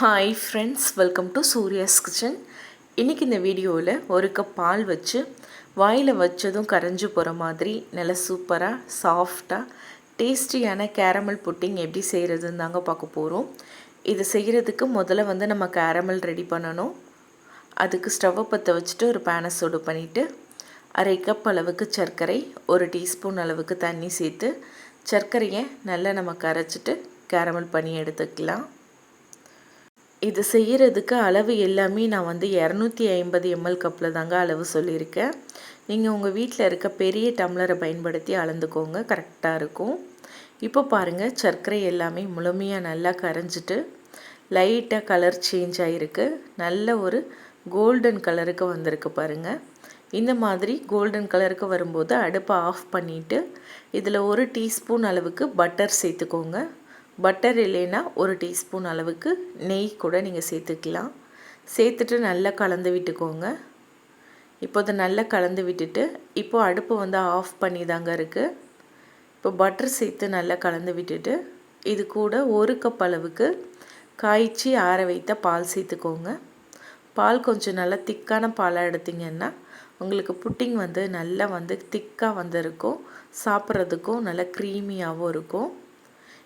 Hi friends welcome to Surya's kitchen இன்றைக்கி இந்த வீடியோவில் ஒரு கப் பால் வச்சு வாயில் வச்சதும் கரைஞ்சி போகிற மாதிரி நல்ல சூப்பராக சாஃப்டாக டேஸ்டியான கேரமல் புட்டிங் எப்படி செய்கிறதுன்னு தாங்க பார்க்க போகிறோம் இது செய்கிறதுக்கு முதல்ல வந்து நம்ம கேரமல் ரெடி பண்ணணும். அதுக்கு ஸ்டவ்வை பற்ற வச்சுட்டு ஒரு பேனை சூடு பண்ணிவிட்டு அரை கப் அளவுக்கு சர்க்கரை ஒரு டீஸ்பூன் அளவுக்கு தண்ணி சேர்த்து சர்க்கரையை நல்லா நம்ம கரைச்சிட்டு கேரமல் பண்ணி எடுத்துக்கலாம். இது செய்கிறதுக்கு அளவு எல்லாமே நான் வந்து இரநூத்தி ஐம்பது எம்எல் கப்பில் தாங்க அளவு சொல்லியிருக்கேன். நீங்கள் உங்கள் வீட்டில் இருக்க பெரிய டம்ளரை பயன்படுத்தி அளந்துக்கோங்க. கரெக்டாக இருக்கும். இப்போ பாருங்கள் சர்க்கரை எல்லாமே முழுமையாக நல்லா கரைஞ்சிட்டு லைட்டாக கலர் சேஞ்ச் ஆகிருக்கு நல்ல ஒரு கோல்டன் கலருக்கு வந்திருக்கு பாருங்கள் இந்த மாதிரி கோல்டன் கலருக்கு வரும்போது அடுப்பை ஆஃப் பண்ணிவிட்டு இதில் ஒரு டீஸ்பூன் அளவுக்கு பட்டர் சேர்த்துக்கோங்க. பட்டர் இல்லைன்னா ஒரு டீஸ்பூன் அளவுக்கு நெய் கூட நீங்கள் சேர்த்துக்கலாம். சேர்த்துட்டு நல்லா கலந்து விட்டுக்கோங்க. இப்போ அதை நல்லா கலந்து விட்டுட்டு இப்போது அடுப்பு வந்து ஆஃப் பண்ணி தாங்க இருக்குது இப்போ பட்டர் சேர்த்து நல்லா கலந்து விட்டுட்டு இது கூட ஒரு கப் அளவுக்கு காய்ச்சி ஆற வைத்த பால் சேர்த்துக்கோங்க. பால் கொஞ்சம் நல்லா திக்கான பாலாக எடுத்திங்கன்னா உங்களுக்கு புட்டிங் வந்து நல்லா வந்து திக்காக வந்திருக்கும். சாப்பிட்றதுக்கும் நல்லா க்ரீமியாகவும் இருக்கும்.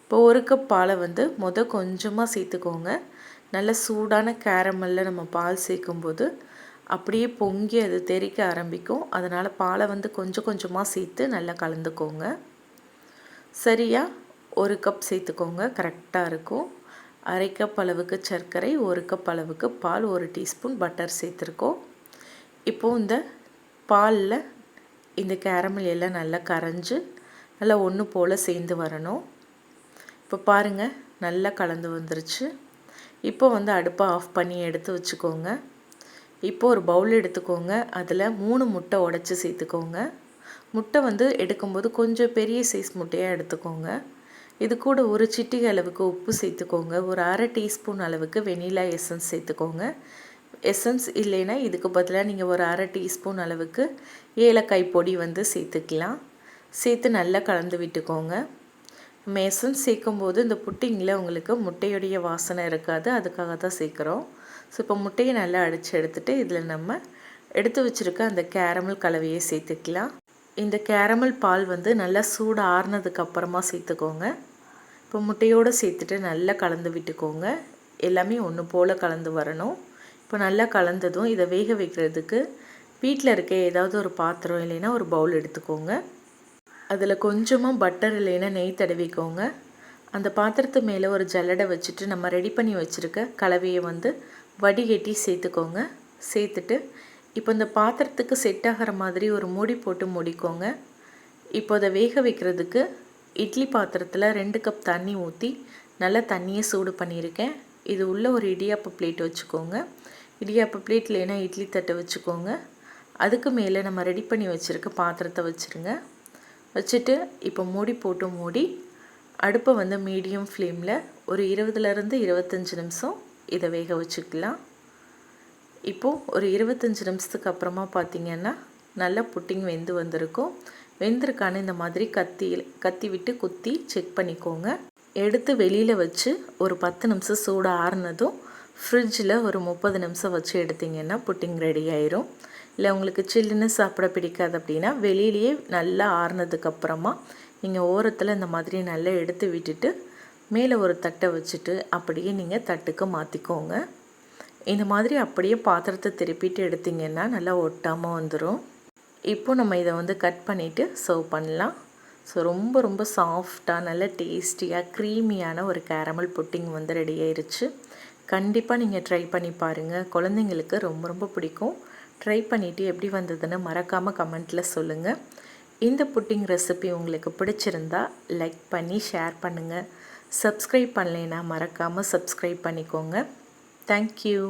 இப்போ ஒரு கப் பாலை வந்து மொதல் கொஞ்சமாக சேர்த்துக்கோங்க. நல்ல சூடான கேரமல்ல நம்ம பால் சேர்க்கும்போது அப்படியே பொங்கி அது தெறிக்க ஆரம்பிக்கும். அதனால் பாலை வந்து கொஞ்சம் கொஞ்சமாக சேர்த்து நல்லா கலந்துக்கோங்க. சரியாக ஒரு கப் சேர்த்துக்கோங்க. கரெக்டாக இருக்கும். அரை கப் அளவுக்கு சர்க்கரை ஒரு கப் அளவுக்கு பால் ஒரு டீஸ்பூன் பட்டர் சேர்த்துருக்கோம். இப்போது இந்த பாலில் இந்த கேரமல் எல்லாம் நல்லா கரைஞ்சி நல்லா ஒன்று போல் சேர்ந்து வரணும். இப்போ பாருங்கள் நல்லா கலந்து வந்துருச்சு. இப்போ வந்து அடுப்பை ஆஃப் பண்ணி எடுத்து வச்சுக்கோங்க. இப்போ ஒரு பவுல் எடுத்துக்கோங்க. அதில் மூணு முட்டை உடச்சி சேர்த்துக்கோங்க. முட்டை வந்து எடுக்கும்போது கொஞ்சம் பெரிய சைஸ் முட்டையாக எடுத்துக்கோங்க. இது கூட ஒரு சிட்டிகை அளவுக்கு உப்பு சேர்த்துக்கோங்க. ஒரு அரை டீஸ்பூன் அளவுக்கு வெனிலா எசன்ஸ் சேர்த்துக்கோங்க. எசன்ஸ் இல்லைன்னா இதுக்கு பதிலாக நீங்கள் ஒரு அரை டீஸ்பூன் அளவுக்கு ஏலக்காய் பொடி வந்து சேர்த்துக்கலாம். சேர்த்து நல்லா கலந்து விட்டுக்கோங்க. மேசன் சேர்க்கும்போது இந்த புட்டிங்கில் உங்களுக்கு முட்டையுடைய வாசனை இருக்காது அதுக்காக தான் சேர்க்குறோம். ஸோ இப்போ முட்டையை நல்லா அடித்து எடுத்துகிட்டு இதில் நம்ம எடுத்து வச்சுருக்க அந்த கேரமல் கலவையை சேர்த்துக்கலாம். இந்த கேரமல் பால் வந்து நல்லா சூடு ஆறுனதுக்கு அப்புறமா சேர்த்துக்கோங்க. இப்போ முட்டையோடு சேர்த்துட்டு நல்லா கலந்து விட்டுக்கோங்க. எல்லாமே ஒன்று போல் கலந்து வரணும். இப்போ நல்லா கலந்ததும் இதை வேக வைக்கிறதுக்கு வீட்டில் இருக்க ஏதாவது ஒரு பாத்திரம் இல்லைன்னா ஒரு பவுல் எடுத்துக்கோங்க. அதில் கொஞ்சமாக பட்டர் இல்லைன்னா நெய் தடவிக்கோங்க. அந்த பாத்திரத்து மேலே ஒரு ஜல்லடை வச்சுட்டு நம்ம ரெடி பண்ணி வச்சுருக்க கலவையை வந்து வடிகட்டி சேர்த்துக்கோங்க. சேர்த்துட்டு இப்போ இந்த பாத்திரத்துக்கு செட் ஆகிற மாதிரி ஒரு மூடி போட்டு மூடிக்கோங்க. இப்போ அதை வேக வைக்கிறதுக்கு இட்லி பாத்திரத்தில் ரெண்டு கப் தண்ணி ஊற்றி நல்லா தண்ணியை சூடு பண்ணியிருக்கேன். இது உள்ள ஒரு இடியாப்பு பிளேட் வச்சுக்கோங்க. இடியாப்பு பிளேட் இல்லைன்னா இட்லி தட்டை வச்சுக்கோங்க. அதுக்கு மேலே நம்ம ரெடி பண்ணி வச்சுருக்க பாத்திரத்தை வச்சுருங்க. வச்சுட்டு இப்போ மூடி போட்டு மூடி அடுப்பை வந்து மீடியம் ஃப்ளேமில் ஒரு இருபதுலேருந்து இருபத்தஞ்சி நிமிஷம் இதை வேக வச்சுக்கலாம். இப்போது ஒரு இருபத்தஞ்சி நிமிஷத்துக்கு அப்புறமா பார்த்திங்கன்னா நல்லா புட்டிங் வெந்து வந்திருக்கும். வெந்திருக்கான இந்த மாதிரி கத்தி கத்தி விட்டு குத்தி செக் பண்ணிக்கோங்க. எடுத்து வெளியில் வச்சு ஒரு பத்து நிமிஷம் சூடாக ஆறுனதும் ஃப்ரிட்ஜில் ஒரு முப்பது நிமிஷம் வச்சு எடுத்திங்கன்னா புட்டிங் ரெடி ஆயிரும். இல்லை உங்களுக்கு சில்லுன்னு சாப்பிட பிடிக்காது அப்படின்னா வெளியிலேயே நல்லா ஆறுனதுக்கப்புறமா நீங்கள் ஓரத்தில் இந்த மாதிரி நல்லா எடுத்து விட்டுட்டு மேலே ஒரு தட்டை வச்சுட்டு அப்படியே நீங்கள் தட்டுக்கு மாற்றிக்கோங்க இந்த மாதிரி அப்படியே பாத்திரத்தை திருப்பிட்டு எடுத்திங்கன்னா நல்லா ஒட்டாமல் வந்துடும் இப்போ நம்ம இதை வந்து கட் பண்ணிவிட்டு சர்வ் பண்ணலாம். ஸோ ரொம்ப ரொம்ப சாஃப்டாக நல்ல டேஸ்டியாக க்ரீமியான ஒரு கேரமல் புட்டிங் வந்து ரெடி ஆயிடுச்சு கண்டிப்பாக நீங்கள் ட்ரை பண்ணி பாருங்கள் குழந்தைங்களுக்கு ரொம்ப ரொம்ப பிடிக்கும். ட்ரை பண்ணிவிட்டு எப்படி வந்ததுன்னு மறக்காமல் கமெண்ட்டில் சொல்லுங்கள் இந்த புட்டிங் ரெசிபி உங்களுக்கு பிடிச்சிருந்தா லைக் பண்ணி ஷேர் பண்ணுங்கள் சப்ஸ்கிரைப் பண்ணலைன்னா மறக்காமல் சப்ஸ்கிரைப் பண்ணிக்கோங்க. தேங்க்யூ